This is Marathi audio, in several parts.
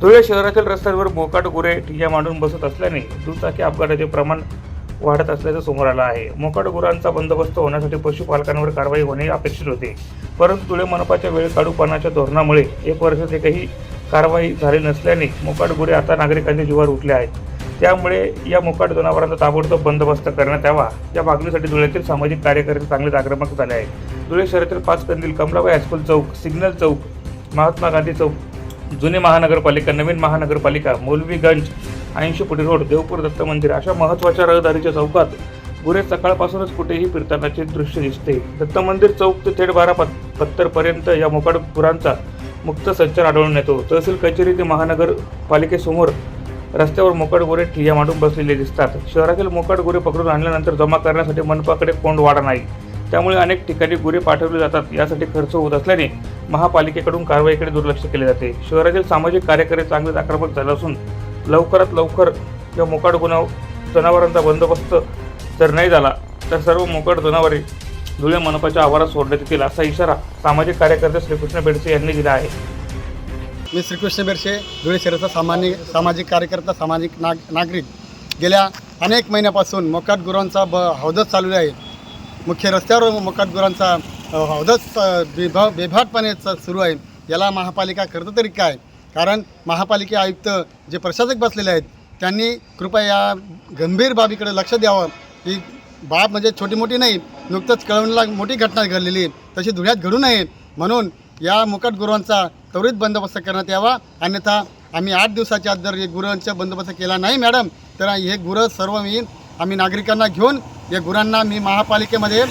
धुळे शहरातील रस्त्यांवर मोकाट गुरे ठिय्या मांडून बसत असल्याने दुचाकी अपघाताचे प्रमाण वाढत असल्याचं समोर आलं आहे. मोकाट गुरांचा बंदोबस्त होण्यासाठी पशुपालकांवर कारवाई होणे अपेक्षित होते. परंतु धुळे मनपाच्या वेळ काढूपणाच्या धोरणामुळे एक वर्षाचे काही कारवाई झाली नसल्याने मोकाट गुरे आता नागरिकांच्या जीवावर उठले आहेत. त्यामुळे या मोकाट जनावरांचा ताबडतोब बंदोबस्त करण्यात यावा. या मागणीसाठी धुळ्यातील सामाजिक कार्यकर्ते चांगलेच आक्रमक झाले आहेत. धुळे शहरातील पाच कंदील कमलाबाई हायस्कूल चौक सिग्नल चौक महात्मा गांधी चौक जुने महानगरपालिका नवीन महानगरपालिका मौलवीगंज ऐंशी फुटी रोड देवपूर दत्त मंदिर अशा महत्त्वाच्या रहदारीच्या चौकात गुरे सकाळपासूनच कुठेही फिरतानाचे दृश्य दिसते. दत्त मंदिर चौक ते थेट बारा पत्तरपर्यंत या मोकाड गुरांचा मुक्त संचार आढळून येतो. तहसील कचेरी ते महानगरपालिकेसमोर रस्त्यावर मोकाट गोरे ठिय्या मांडून बसलेले दिसतात. शहरातील मोकाट गोरे पकडून आणल्यानंतर जमा करण्यासाठी मनपाकडे कोंड वाडा नाही. त्यामुळे अनेक ठिकाणी गुरे पाठवले जातात. यासाठी खर्च होत असल्याने महापालिकेकडून कारवाईकडे दुर्लक्ष केले जाते. शहरातील सामाजिक कार्यकर्ते चांगलेच आक्रमक झाले असून लवकरात लवकर या मोकाट गुन्हा जनावरांचा बंदोबस्त जर नाही झाला तर सर्व मोकाट जनावरे धुळे मनपाच्या आवारात सोडण्यात येतील असा इशारा सामाजिक कार्यकर्ते श्रीकृष्ण बेडसे यांनी दिला आहे. मी श्रीकृष्ण बेडसे धुळे शहराचा सामान्य सामाजिक कार्यकर्ता सामाजिक नाग नागरिक. गेल्या अनेक महिन्यापासून मोकाट गुरांचा ब हौदच चालू आहे. मुख्य रस्त्यावर मुकटगुरांचा हौदच अ, बेभा बेभाटपणे सुरू आहे. याला महापालिका करतं तरी काय? कारण महापालिके आयुक्त जे प्रशासक बसलेले आहेत त्यांनी कृपया या गंभीर बाबीकडे लक्ष द्यावं. ही बाब म्हणजे छोटी मोठी नाही नुकतंच कळवणला मोठी घटना घडलेली तशी धुळ्यात घडू नये. म्हणून या मुकटगुरांचा त्वरित बंदोबस्त करण्यात यावा. अन्यथा आम्ही आठ दिवसाच्या आत जर हे गुरांचा बंदोबस्त केला नाही मॅडम तर हे गुरं सर्व मी आम्ही नागरिकांना घेऊन या गुरांना मी महापालिकेमध्ये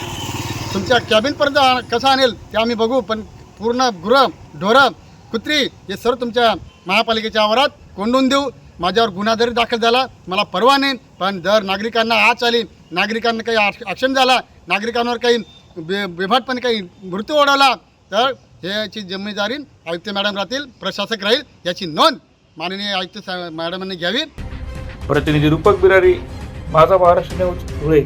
तुमच्या कॅबिनपर्यंत कसं आणेल ते आम्ही बघू. पण पूर्ण गुरं ढोरं कुत्री हे सर्व तुमच्या महापालिकेच्या आवारात कोंडून देऊ. माझ्यावर गुन्हा जरी दाखल झाला मला परवा नाही. पण जर नागरिकांना आच आली नागरिकांना काही ॲक्शन झाला नागरिकांवर काही बे बेभाटपणे काही मृत्यू ओढवला तर ह्याची जिम्मेदारी आयुक्त मॅडम राहतील प्रशासक राहील याची नोंद माननीय आयुक्त मॅडमांनी घ्यावी. प्रतिनिधी रूपक बिरारी माझा महाराष्ट्र न्यूज धुळे.